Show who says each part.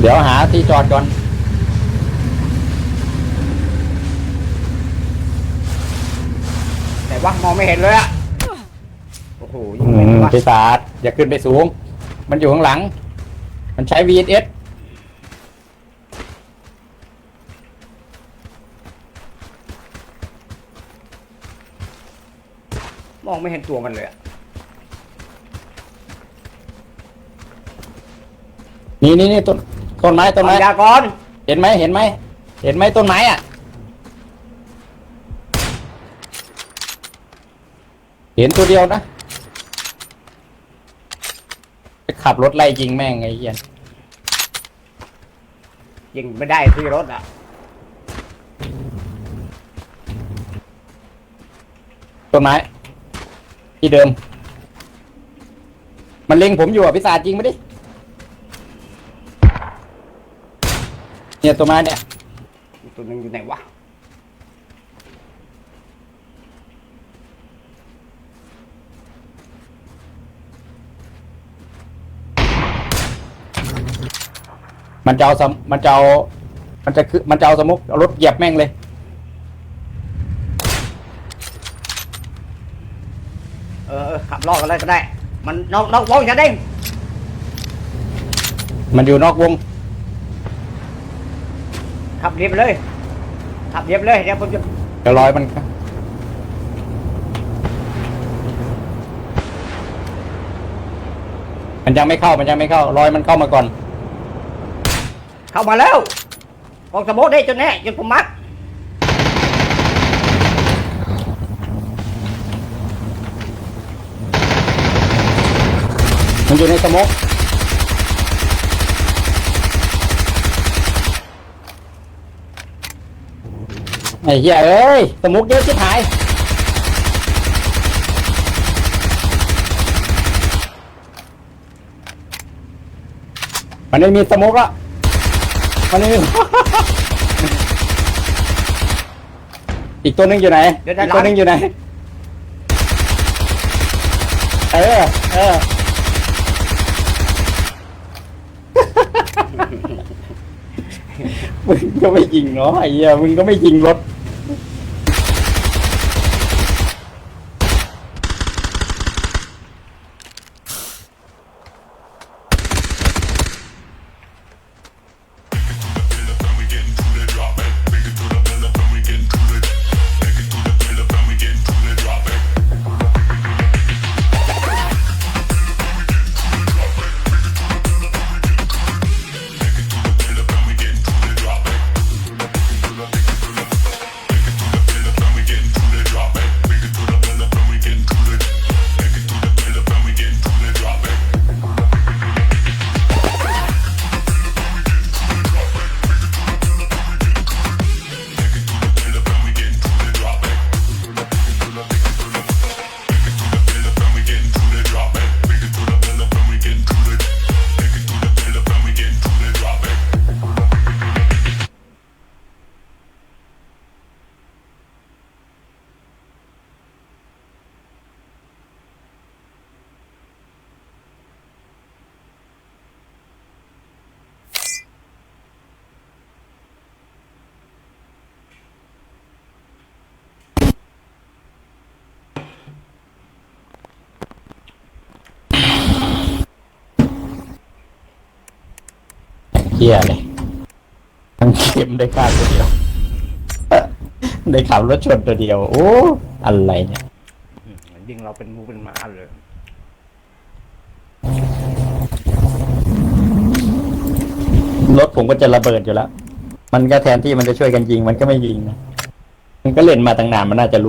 Speaker 1: เดี๋ยวหาที่จอดก่อน
Speaker 2: แต่ว่ามองไม่เห็นเลยอะโอ้โหยิ
Speaker 1: อื
Speaker 2: งไม่
Speaker 1: ม
Speaker 2: วะ
Speaker 1: ปีศาจอย่าขึ้นไปสูง มันอยู่ข้างหลัง มันใช้ VSS
Speaker 2: มองไม่เห็นตัวมันเลยอะ
Speaker 1: นี่นี่นี่ต้น ต้นไม้ต้นไม้
Speaker 2: เอายากร
Speaker 1: เห็นไหมเห็นไหม เห็นไหมต้นไม้อะ เห็นตัวเดียวนะไปขับรถไล่ยิงแม่งไอ้เหี้ย
Speaker 2: ยิงไม่ได้ที่รถอะ
Speaker 1: ต้นไม้ ที่เดิม มันเล็งผมอยู่อะพิศาจจริงไหมดิ เนี่ยต้นไม้เนี่ย
Speaker 2: อีกตัวหนึงอยู่ไหนวะ
Speaker 1: มันจะเอาสมมันจะเอามันจะคือมันจะเอาสมุกเอารถเหยียบแม่งเลย
Speaker 2: เออเออขับลอกกันเลยก็ได้ มันนอกนอกวงจะเด้ง
Speaker 1: มันอยู่นอกวง
Speaker 2: ขับเรียบเลยขับเรียบเลยเดี๋ยวผมจะ
Speaker 1: เดี๋ยวรอยมันมันยังไม่เข้ามันยังไม่เข้ารอยมันเข้ามาก่อน
Speaker 2: เข้ามาแล้วกองสมมติได้จนแน่จนผมมัด
Speaker 1: มันอยู่ในสโมก ไอ้เหี้ยเอ้ยสโมุกเยอะชิบหายมันไม่มีสโมุกแล้วมันไม่มี อีกตัวหนึงอยู่ไหนอีกตัวหนึงอยู่ไหน เออ เออ มึงก็ไม่ยิงเนาะไอ้เหี้ยมึงก็ไม่ยิงรถ เฮียเลยทั้งเข็มได้ฆ่าตัวเดียว ได้ขับรถชนตัวเดียว โอ้อะไรเนี่ย
Speaker 2: ยิงเราเป็นงูเป็นหมาเลย
Speaker 1: รถผมก็จะระเบิดอยู่แล้ว มันก็แทนที่มันจะช่วยกันยิง มันก็ไม่ยิงนะมันก็เล่นมาตั้งนานมันน่าจะรู้